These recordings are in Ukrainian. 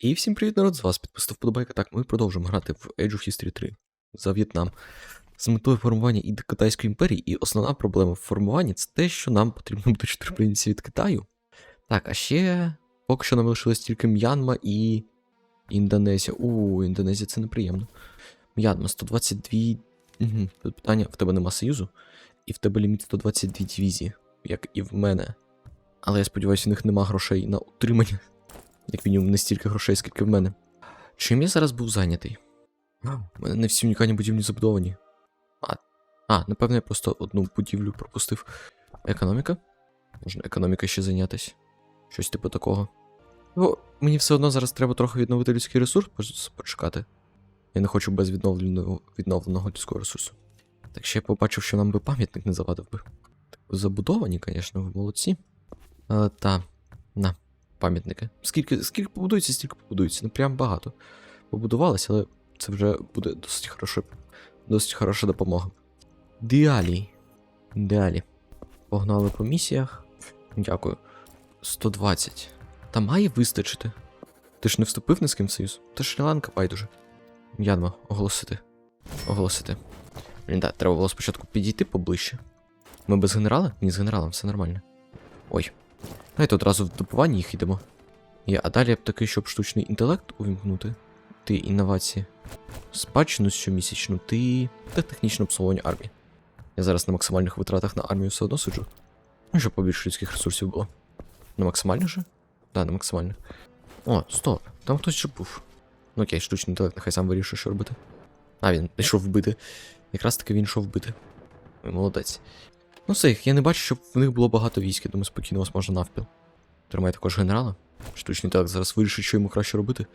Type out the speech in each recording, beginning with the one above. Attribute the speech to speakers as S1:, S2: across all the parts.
S1: І всім привіт, народ, з вас підписав вподобайка. Так, ми продовжуємо грати в Age of History 3 за В'єтнам. З метою формування і Китайської імперії, і основна проблема в формуванні це те, що нам потрібно буде 4 провінції від Китаю. Так, а ще поки що нам лишилось тільки М'янма і Індонезія. У, Індонезія це неприємно. М'янма 122. Угу. Тут питання: в тебе нема союзу, і в тебе ліміт 122 дивізії, як і в мене. Але я сподіваюся, у них нема грошей на утримання. Як мінімум, не стільки грошей, скільки в мене. Чим я зараз був зайнятий? У мене не всі унікальні будівлі забудовані. А, а, напевно, я просто одну будівлю пропустив. Економіка? Можна економікою ще зайнятися. Щось типу такого. Ну, мені все одно зараз треба трохи відновити людський ресурс, почекати. Я не хочу без відновленого, відновленого людського ресурсу. Так ще я побачив, що нам би пам'ятник не завадив би. Забудовані, звісно, ви молодці. Але та, на, пам'ятники. Скільки, скільки побудується, стільки побудується. Ну прям багато. Побудувалося, але це вже буде досить хороша, досить хороша допомога. Діалі. Діалі. Погнали по місіях. Дякую. 120. Та має вистачити. Ти ж не вступив ні з ким в союз? Та Шрі-Ланка байдуже. Янма, оголосити. Оголосити. Блін, так, треба було спочатку підійти поближче. Ми без генерала? Ні, з генералом, все нормально. Ой. Давайте одразу в добування їх йдемо. Є, а далі б такий, щоб штучний інтелект увімкнути. Ти інновації. Спадщину щомісячну, ти. та технічне обслуговування армії. Я зараз на максимальних витратах на армію все одно сиджу. Ну, щоб побільше людських ресурсів було. На максимальних же? Да, на максимальних. О, стоп, там хтось ще був. Ну окей, штучний інтелект, нехай сам вирішує, що робити. А, він йшов вбити. Якраз таки він йшов вбити. Молодець. Ну все, я не бачу, щоб в них було багато військ, думаю, спокійно вас можна навпіл. Тримає також генерала. Штучний інтелект зараз вирішить, що йому краще робити.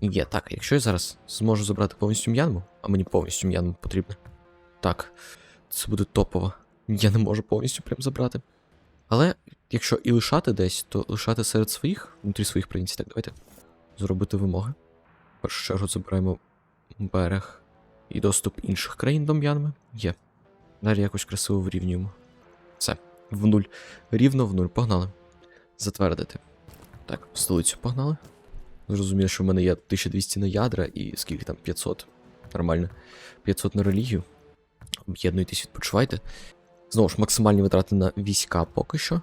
S1: Є, так, якщо я зараз зможу забрати повністю м'янму, а мені повністю м'янму потрібно. Так, це буде топово. Я не можу повністю прям забрати. Але якщо і лишати десь, то лишати серед своїх, внутрі своїх провінцій. Так, давайте зробити вимоги. В першу чергу забираємо берег і доступ інших країн до м'янми. Є. Далі якось красиво вирівнюємо. Все, в нуль. Рівно в нуль. Погнали. Затвердити. Так, в столицю погнали. Зрозуміло, що в мене є 1200 на ядра і скільки там 500. Нормально. 500 на релігію. Об'єднуйтесь, відпочивайте. Знову ж, максимальні витрати на війська поки що.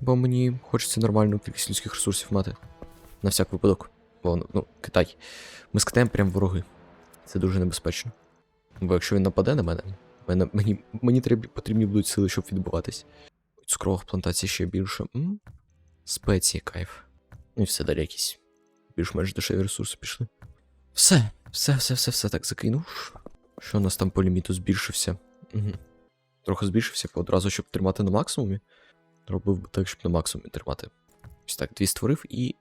S1: Бо мені хочеться нормальну кількість людських ресурсів мати. На всяк випадок. Бо, ну, Китай. Ми з Китаєм прям вороги. Це дуже небезпечно. Бо якщо він нападе на мене, мене мені, мені треба, потрібні будуть сили, щоб відбуватись. Цукрових плантацій ще більше. М? Спеції, кайф. Ну і все далі якісь більш-менш дешеві ресурси пішли. Все, все, все, все, все так закинув. Що у нас там по ліміту збільшився? Угу. Трохи збільшився одразу, щоб тримати на максимумі. Робив би так, щоб на максимумі тримати. Ось так, дві створив і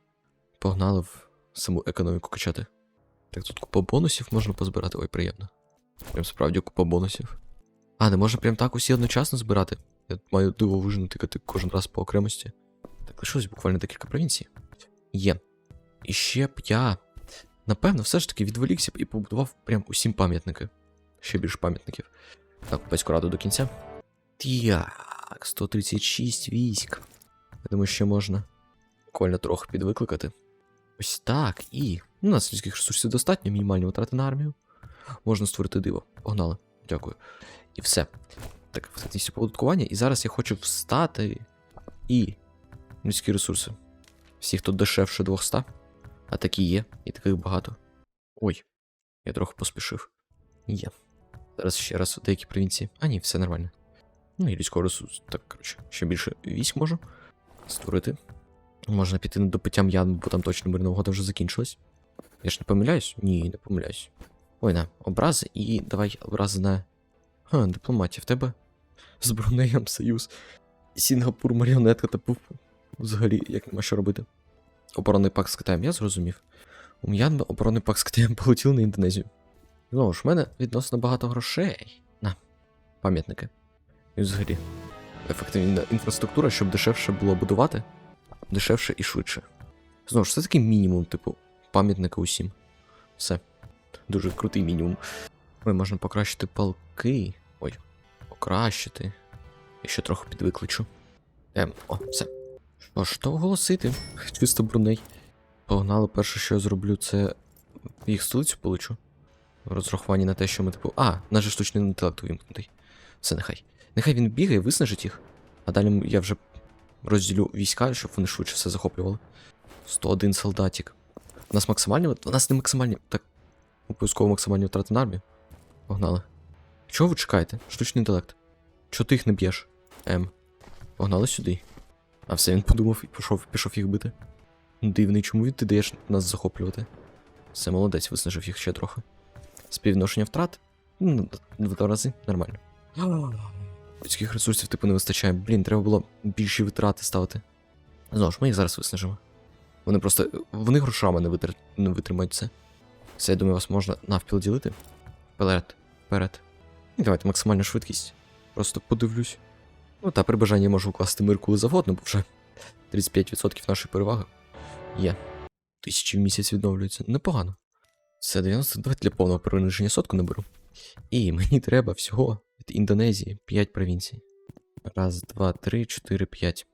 S1: погнали в саму економіку качати. Так, тут купа бонусів можна позбирати. Ой, приємно. Прям справді купа бонусів. А, не можна прям так усі одночасно збирати. Я маю дивовижно тикати кожен раз по окремості. Так, лишилось буквально декілька провінцій. Є. І ще б я. Напевно, все ж таки відволікся б і побудував прям усім пам'ятники. Ще більше пам'ятників. Так, пецьку раду до кінця. Так, 136 військ. Я думаю, ще можна буквально трохи підвикликати. Ось так, і. У нас людських ресурсів достатньо, мінімальні витрати на армію. Можна створити диво. Погнали. Дякую. І все. Так, ефективність оподаткування. І зараз я хочу встати і. Людські ресурси. Всіх тут дешевше 200. А такі є, і таких багато. Ой, я трохи поспішив. Є. Зараз ще раз деякі провінції. А ні, все нормально. Ну і людського ресурсу. Так, коротше, ще більше військ можу створити. Можна піти на допиття м'ян, бо там точно мирна угода вже закінчилась. Я ж не помиляюсь? Ні, не помиляюсь. Ой, на, образи і давай образи на. Ха, дипломатія в тебе. З Брунеєм союз. Сінгапур, маріонетка та пуф. Взагалі, як нема що робити. Оборонний пак з Китаєм, я зрозумів. У М'янми оборонний пак з Китаєм полетів на Індонезію. Знову ж, в мене відносно багато грошей. На, пам'ятники. І взагалі. Ефективна інфраструктура, щоб дешевше було будувати. Дешевше і швидше. Знову ж, це такий мінімум, типу, пам'ятника усім. Все. Дуже крутий мінімум. Ой, можна покращити палки. Ой, покращити. Я ще трохи підвикличу. Ем, о, все. Що ж, то оголосити? Чисто бруней. Погнали, перше, що я зроблю, це їх столицю полечу. В розрахуванні на те, що ми типу. А, наш штучний інтелект увімкнутий. Все, нехай. Нехай він бігає, виснажить їх. А далі я вже розділю війська, щоб вони швидше все захоплювали. 101 солдатик. У нас максимальні. У нас не максимальні. Так. Обов'язково максимальні втрати на армію. Погнали. Чого ви чекаєте? Штучний інтелект. Чого ти їх не б'єш? М. Погнали сюди. А все, він подумав і пішов, пішов їх бити. Дивний, чому ти даєш нас захоплювати? Все, молодець, виснажив їх ще трохи. Співвідношення втрат? Ну, два рази нормально. Людських ресурсів типу не вистачає. Блін, треба було більші витрати ставити. Знову ж, ми їх зараз виснажимо. Вони просто. Вони грошами не, витр... не витримають це. Все, я думаю, вас можна навпіл ділити. Вперед, вперед. І давайте максимальну швидкість. Просто подивлюсь. Ну та при бажанні можу укласти мир коли завгодно, бо вже 35% нашої переваги є. Тисячі в місяць відновлюються. Непогано. Це 90. Давайте для повного приниження сотку наберу. І мені треба всього від Індонезії 5 провінцій. Раз, два, три, чотири, п'ять.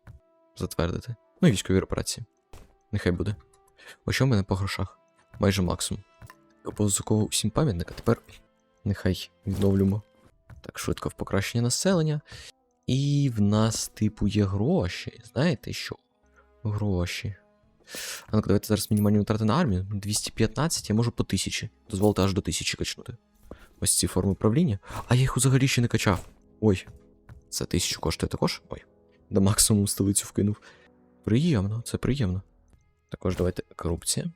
S1: Затвердити. Ну і військові операції. Нехай буде. Ось що в мене по грошах? Майже максимум. Обов'язково всім пам'ятника. Тепер нехай відновлюємо. Так, швидко в покращення населення. І в нас, типу, є гроші. Знаєте що? Гроші. А ну давайте зараз мінімальні витрати на армію. 215, я можу по 1000. Дозволити аж до 1000 качнути. Ось ці форми управління. А я їх взагалі ще не качав. Ой. Це 1000 коштує також? Ой. До максимуму столицю вкинув. Приємно, це приємно. Також давайте корупція.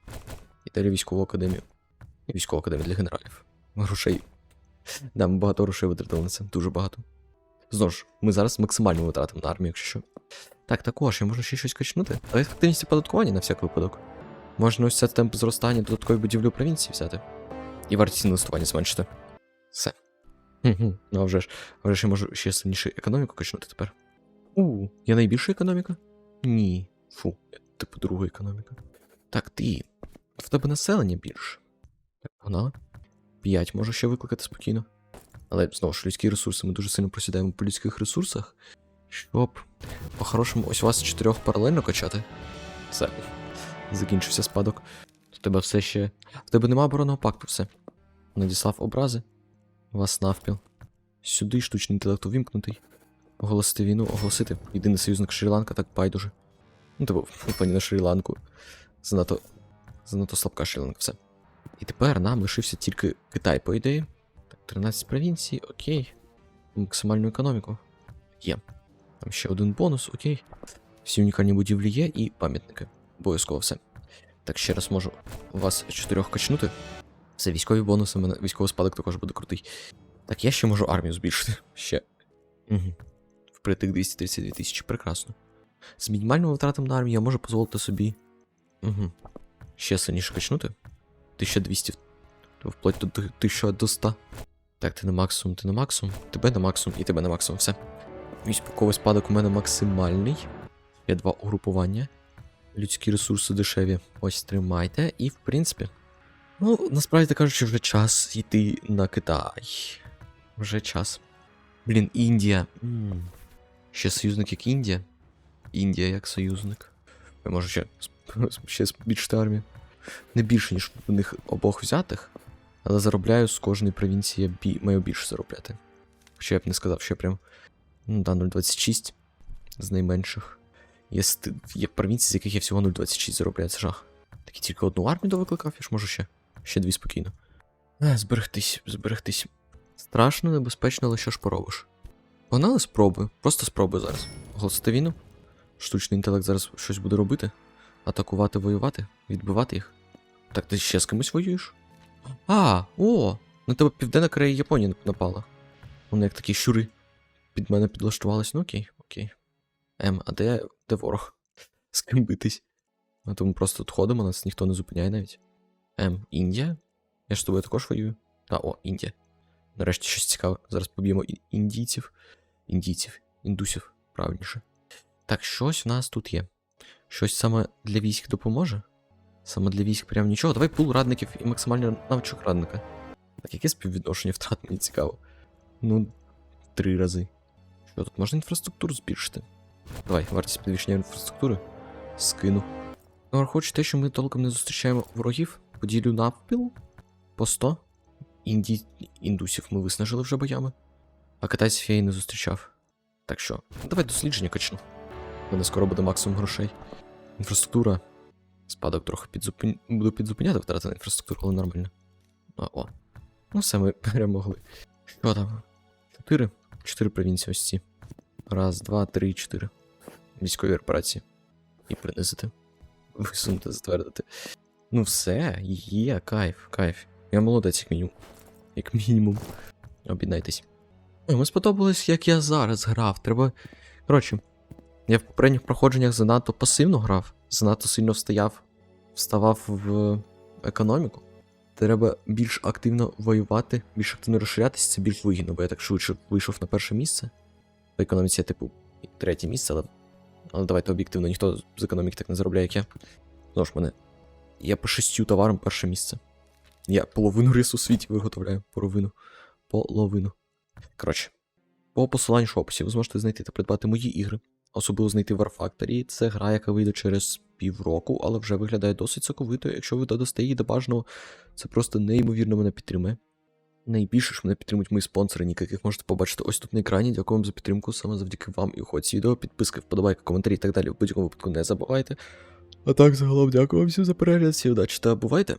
S1: І далі військову академію. Військову академію для генералів. Грошей. Да, ми багато грошей витратили на це. Дуже багато. Знову ж, ми зараз максимально витратимо на армію, якщо що. Так, також, я можу ще щось качнути. А ефективність оподаткування на всяк випадок. Можна ось це темп зростання додаткової будівлі провінції взяти. І вартість інвестування зменшити. Все. Ну вже ж, вже ж я можу ще сильніше економіку качнути тепер. У, я найбільша економіка? Ні. Фу, я, типу друга економіка. Так, ти. В тебе населення більше. Так, погнали. П'ять можу ще викликати спокійно. Але знову ж людські ресурси, ми дуже сильно просідаємо по людських ресурсах. Щоб по-хорошому, ось у вас чотирьох паралельно качати. Все. Закінчився спадок. У тебе все ще. В тебе нема оборонного пакту, все. Надіслав образи. Вас навпіл. Сюди штучний інтелект увімкнутий. Оголосити війну, оголосити. Єдиний союзник Шрі-Ланка так байдуже. Ну, типу, пані на Шрі-Ланку. Занадто. Занадто слабка Шрі-Ланка, все. І тепер нам лишився тільки Китай, по ідеї. Так, 13 провінцій, окей. Максимальну економіку. Є. Там ще один бонус, окей. Всі унікальні будівлі є і пам'ятники. Обов'язково все. Так, ще раз можу вас чотирьох качнути. Все, військові бонуси, мене військовий спадок також буде крутий. Так, я ще можу армію збільшити. Ще. Угу. Впритик 232 тисячі, прекрасно. З мінімальними витратами на армію я можу дозволити собі. Угу. Ще сильніше качнути. 1200, вплоть до 1100. Так, ти на максимум, ти на максимум, тебе на максимум і тебе на максимум, все. Військовий спадок у мене максимальний. Є два угрупування. Людські ресурси дешеві. Ось тримайте. І, в принципі. Ну, насправді кажучи, вже час йти на Китай. Вже час. Блін, Індія. м Ще союзник як Індія. Індія як союзник. Я можу ще, ще збільшити армію. Не більше, ніж у них обох взятих. Але заробляю з кожної провінції я бі... маю більше заробляти. Хоча я б не сказав, що я прям. Ну, да, 0,26 з найменших. Є, ст... є провінції, з яких я всього 0,26 заробляю, це жах. Так і тільки одну армію довикликав, я ж можу ще. Ще дві спокійно. А, зберегтись, зберегтись. Страшно, небезпечно, але що ж поробиш. Погнали спробуй, просто спробуй зараз. Оголосити війну. Штучний інтелект зараз щось буде робити. Атакувати, воювати, відбивати їх. Так ти ще з кимось воюєш? А, о! На тебе Південна Корея і Японія напала. Вони як такі щури під мене підлаштувались. Ну окей, окей. Ем, а де, де ворог? З ким битись? А то ми просто тут ходимо, нас ніхто не зупиняє навіть. Ем, Індія? Я ж з тобою також воюю. Та, о, Індія. Нарешті щось цікаве. Зараз поб'ємо індійців. Індійців, індусів, правильніше. Так, щось в нас тут є. Щось саме для військ допоможе? Саме для військ прям нічого. Давай пул радників і максимально навичок радника. Так, яке співвідношення втрат мені цікаво. Ну, три рази. Що тут можна інфраструктуру збільшити? Давай, вартість підвищення інфраструктури. Скину. Ну, враховуючи те, що ми толком не зустрічаємо ворогів, поділю навпіл по 100. Інді... Індусів ми виснажили вже боями. А китайців я і не зустрічав. Так що, давай дослідження качну. У мене скоро буде максимум грошей. Інфраструктура. Спадок трохи підзупин... буду підзупиняти втрати на інфраструктуру, але нормально. А, о. Ну все, ми перемогли. Що там? Чотири. Чотири провінції ось ці. Раз, два, три, чотири. Військові операції. І принизити. Висунути, затвердити. Ну все, є, кайф, кайф. Я молодець, як мінімум. Як мінімум. Об'єднайтесь. Йому сподобалось, як я зараз грав. Треба. Коротше, я в попередніх проходженнях занадто пасивно грав, занадто сильно встояв, вставав в економіку. Треба більш активно воювати, більш активно розширятися, це більш вигідно, бо я так швидше вийшов на перше місце. По економіці я, типу, третє місце, але. Але давайте об'єктивно, ніхто з економіки так не заробляє, як я. Знову ж мене. Я по шістю товарам перше місце. Я половину рису у світі виготовляю. Половину. Половину. Коротше, по посиланню в описі ви зможете знайти та придбати мої ігри. Особливо знайти War Factory. Це гра, яка вийде через півроку, але вже виглядає досить соковито. Якщо ви додасте її до бажаного, це просто неймовірно мене підтримує. Найбільше ж мене підтримують мої спонсори, ніки, яких можете побачити ось тут на екрані. Дякую вам за підтримку, саме завдяки вам і уходці відео, підписки, вподобайки, коментарі і так далі. В будь-якому випадку не забувайте. А так, загалом, дякую вам всім за перегляд, всі удачі та бувайте!